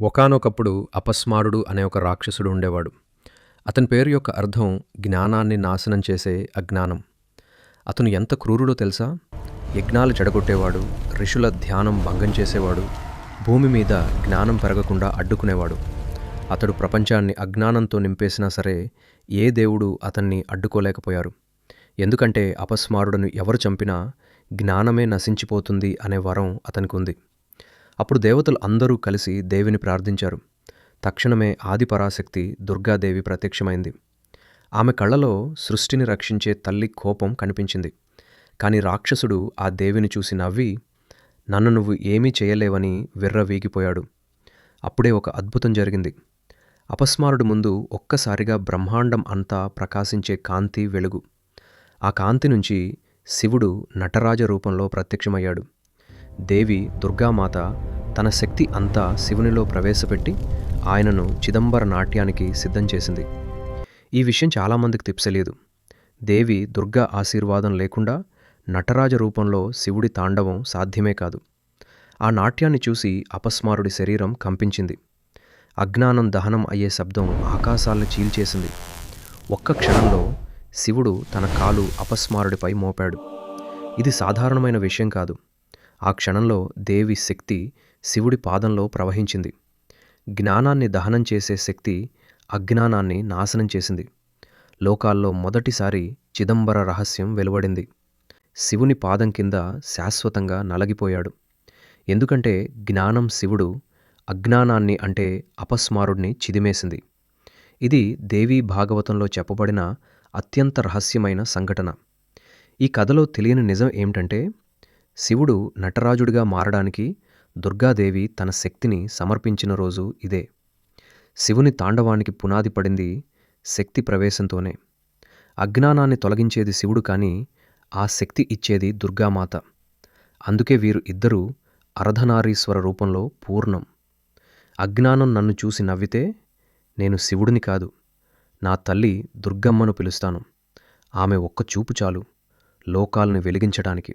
ఒకానొకప్పుడు అపస్మారుడు అనే ఒక రాక్షసుడు ఉండేవాడు. అతని పేరు యొక్క అర్థం జ్ఞానాన్ని నాశనం చేసే అజ్ఞానం. అతను ఎంత క్రూరుడో తెలుసా? యజ్ఞాలు చెడగొట్టేవాడు ఋషుల ధ్యానం భంగం చేసేవాడు భూమి మీద జ్ఞానం పెరగకుండా అడ్డుకునేవాడు. అతడు ప్రపంచాన్ని అజ్ఞానంతో నింపేసినా సరే ఏ దేవుడు అతన్ని అడ్డుకోలేకపోయారు. ఎందుకంటే అపస్మారుడను ఎవరు చంపినా జ్ఞానమే నశించిపోతుంది అనే వరం అతనికి ఉంది అప్పుడు దేవతలు అందరూ కలిసి దేవిని ప్రార్థించారు. తక్షణమే ఆదిపరాశక్తి దుర్గాదేవి ప్రత్యక్షమైంది. ఆమె కళ్ళలో సృష్టిని రక్షించే తల్లి కోపం కనిపించింది. కానీ రాక్షసుడు ఆ దేవిని చూసి నవ్వి నన్ను నువ్వు ఏమీ చేయలేవని విర్రవీగిపోయాడు అప్పుడే ఒక అద్భుతం జరిగింది. అపస్మారుడు ముందు ఒక్కసారిగా బ్రహ్మాండం అంతా ప్రకాశించే కాంతి వెలుగు. ఆ కాంతి నుంచి శివుడు నటరాజ రూపంలో ప్రత్యక్షమయ్యాడు. దేవి దుర్గామాత తన శక్తి అంతా శివునిలో ప్రవేశపెట్టి ఆయనను చిదంబర నాట్యానికి సిద్ధం చేసింది. ఈ విషయం చాలామందికి తెలియదు. దేవి దుర్గా ఆశీర్వాదం లేకుండా నటరాజ రూపంలో శివుడి తాండవం సాధ్యమే కాదు. ఆ నాట్యాన్ని చూసి అపస్మారుడి శరీరం కంపించింది. అజ్ఞానం దహనం అయ్యే శబ్దం ఆకాశాలను చీల్చేసింది. ఒక్క క్షణంలో శివుడు తన కాలు అపస్మారుడిపై మోపాడు. ఇది సాధారణమైన విషయం కాదు. ఆ క్షణంలో దేవి శక్తి శివుడి పాదంలో ప్రవహించింది. జ్ఞానాన్ని దహనం చేసే శక్తి అజ్ఞానాన్ని నాశనం చేసింది. లోకాల్లో మొదటిసారి చిదంబర రహస్యం వెలువడింది. శివుని పాదం కింద శాశ్వతంగా నలగిపోయాడు. ఎందుకంటే జ్ఞానం శివుడు అజ్ఞానాన్ని అంటే అపస్మారుడిని చిదిమేసింది. ఇది దేవీ భాగవతంలో చెప్పబడిన అత్యంత రహస్యమైన సంఘటన. ఈ కథలో తెలియని నిజం ఏమిటంటే శివుడు నటరాజుడిగా మారడానికి దుర్గాదేవి తన శక్తిని సమర్పించిన రోజు ఇదే. శివుని తాండవానికి పునాది పడింది శక్తి ప్రవేశంతోనే. అజ్ఞానాన్ని తొలగించేది శివుడు కానీ ఆ శక్తి ఇచ్చేది దుర్గామాత. అందుకే వీరు ఇద్దరూ అర్ధనారీశ్వర రూపంలో పూర్ణం. అజ్ఞానం నన్ను చూసి నవ్వితే నేను శివుడిని కాదు నా తల్లి దుర్గమ్మను పిలుస్తాను. ఆమె ఒక్క చూపు చాలు లోకాలను వెలిగించడానికి.